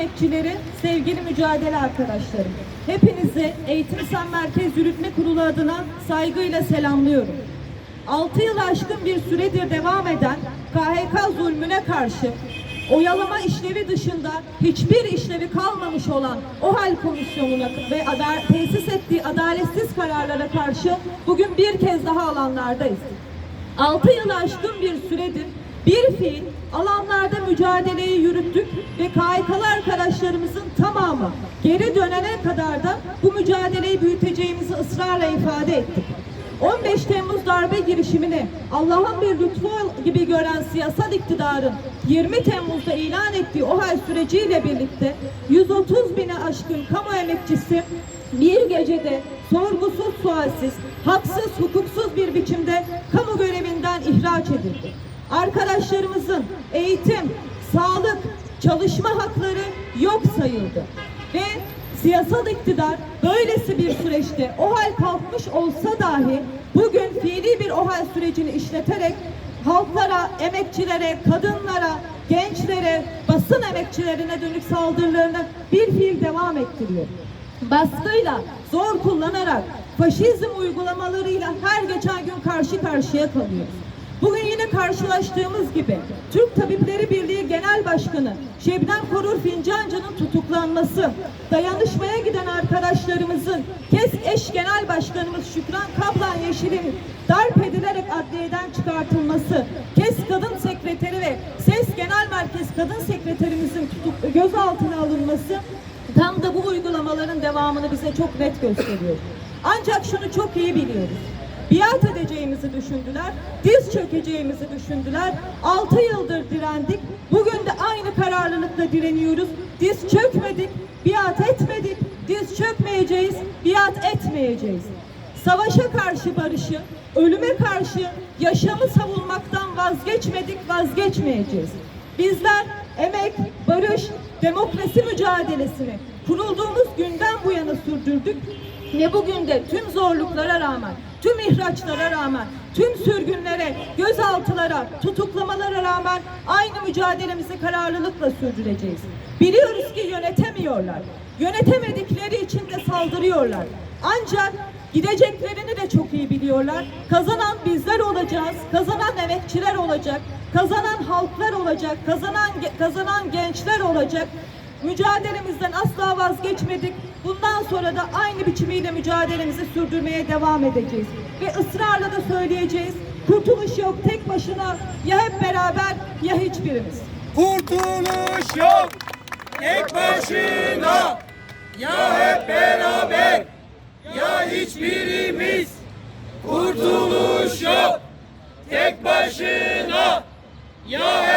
emekçileri, sevgili mücadele arkadaşlarım. Hepinizi Eğitim Sen Merkez Yürütme Kurulu adına saygıyla selamlıyorum. 6 yıl aşkın bir süredir devam eden KHK zulmüne karşı oyalama işlevi dışında hiçbir işlevi kalmamış olan OHAL komisyonuna ve tesis ettiği adaletsiz kararlara karşı bugün bir kez daha alanlardayız. 6 yıl aşkın bir süredir bir fiil alanlarda mücadeleyi yürüttük ve KHK'lı arkadaşlarımızın tamamı geri dönene kadar da bu mücadeleyi büyüteceğimizi ısrarla ifade ettik. 15 Temmuz darbe girişimini Allah'ın bir lütfu gibi gören siyasal iktidarın 20 Temmuz'da ilan ettiği OHAL süreciyle birlikte 130 bine aşkın kamu emekçisi bir gecede sorgusuz sualsiz, haksız, hukuksuz bir biçimde kamu görevinden ihraç edildi. Arkadaşlarımızın eğitim, sağlık, çalışma hakları yok sayıldı. Ve siyasal iktidar böylesi bir süreçte OHAL kalkmış olsa dahi bugün fiili bir OHAL sürecini işleterek halklara, emekçilere, kadınlara, gençlere, basın emekçilerine dönük saldırılarını bir fiil devam ettiriyor baskıyla, zor kullanarak, faşizm uygulamalarıyla her geçen gün karşı karşıya kalıyoruz. Bugün yine karşılaştığımız gibi Türk Tabipleri Birliği Genel Başkanı Şebnem Korur Fincancı'nın tutuklanması, dayanışmaya giden arkadaşlarımızın KES eş genel başkanımız Şükran Kaplan Yeşil'in darp edilerek adliyeden çıkartılması, KES kadın sekreteri ve SES Genel Merkez kadın sekreterimizin tutuk, gözaltına alınması Tam da bu uygulamaların devamını bize çok net gösteriyor. Ancak şunu çok iyi biliyoruz. Biat edeceğimizi düşündüler, diz çökeceğimizi düşündüler. 6 yıldır direndik. Bugün de aynı kararlılıkla direniyoruz. Diz çökmedik, biat etmedik, diz çökmeyeceğiz, biat etmeyeceğiz. Savaşa karşı barışı, ölüme karşı yaşamı savunmaktan vazgeçmedik, vazgeçmeyeceğiz. Bizler emek, barış, demokrasi mücadelesini kurulduğumuz günden bu yana sürdürdük ve bugün de tüm zorluklara rağmen, tüm ihraçlara rağmen, tüm sürgünlere, gözaltılara, tutuklamalara rağmen aynı mücadelemizi kararlılıkla sürdüreceğiz. Biliyoruz ki yönetemiyorlar. Yönetemedikleri için de saldırıyorlar. Ancak Gideceklerini de çok iyi biliyorlar. Kazanan bizler olacağız. Kazanan emekçiler olacak. Kazanan halklar olacak. Kazanan kazanan gençler olacak. Mücadelemizden asla vazgeçmedik. Bundan sonra da aynı biçimiyle mücadelemizi sürdürmeye devam edeceğiz. Ve ısrarla da söyleyeceğiz. Kurtuluş yok tek başına ya hep beraber ya hiçbirimiz. Kurtuluş yok tek başına ya hep beraber ya hiçbirimiz. Kurtuluş yok tek başına ya hep